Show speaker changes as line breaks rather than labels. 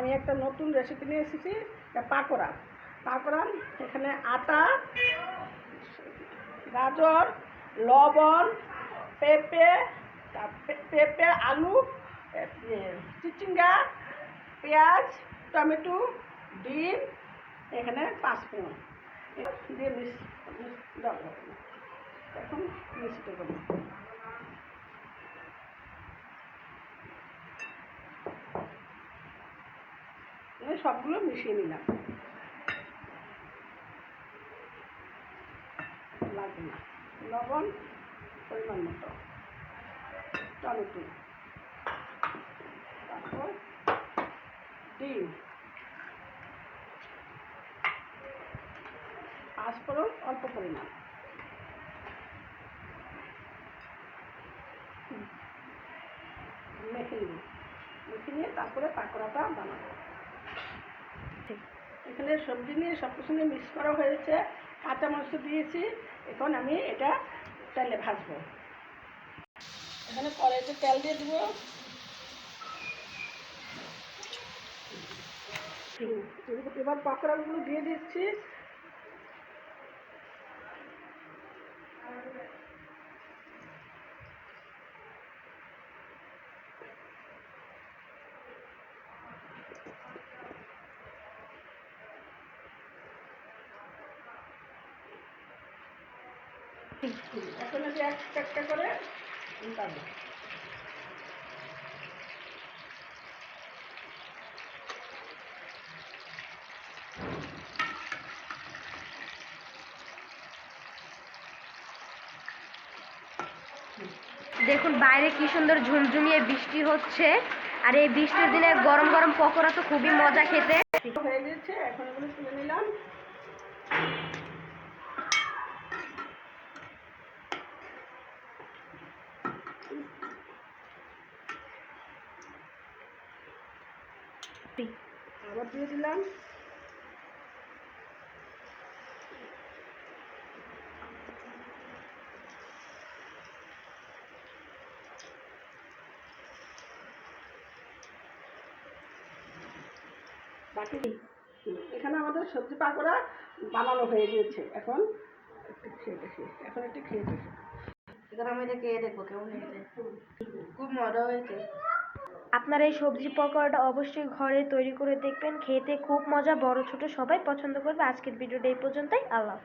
আমি একটা নতুন রেসিপি নিয়ে এসেছি পাকোড়া। পাকোড়া, এখানে আটা, গাজর, লবণ, পেঁপে পেঁপে, আলু চিচিঙ্গা, পেঁয়াজ, টমেটো, ডিম, এখানে পাঁচফোড়ন। দিয়ে মিশ দাও। এখন মিশ্রিত করব এই সবগুলো মিশিয়ে নিলাম। লাগবে না। লবণ পরিমাণ মতো। টমেটো। তারপর ডিম। পাঁচফোড়ন অল্প পরিমাণ। মেখে নিই। মেখে নিয়ে তারপরে পাকোড়াটা বানাবো। এখানে সবজি নিয়ে সব কিছু নিয়ে মিক্স করা হয়েছে। কাঁচা মাংস দিয়েছি। এখন আমি এটা তেলে ভাজবো। এখানে কড়াইতে তেল দিয়ে দেবো। এবার পকোড়াগুলো দিয়ে দিচ্ছি। এখন আমি একটা একটা করে উল্টাবো।
দেখুন বাইরে কি সুন্দর ঝুমঝুমিয়ে বৃষ্টি হচ্ছে। আর এই বৃষ্টির দিনে গরম গরম পকোড়া তো খুবই মজা খেতে।
হয়ে গেছে এখন এগুলো তুলে নিলাম। আবার দিয়ে দিলাম। বাকি এখানে আমাদের সবজি পাকোড়া বানানো হয়ে গিয়েছে। এখন একটু খেয়ে দেখি। এখন একটু খেয়ে দেখি।
এবার আমি এটা খেয়ে দেখব কেমন হয়েছে? খুব মজা হয়েছে। আপনারা এই সবজি পকোড়াটা অবশ্যই ঘরে তৈরি করে দেখবেন। খেতে খুব মজা, বড় ছোট সবাই পছন্দ করবে। আজকের ভিডিওটা এই পর্যন্তই। আল্লাহ।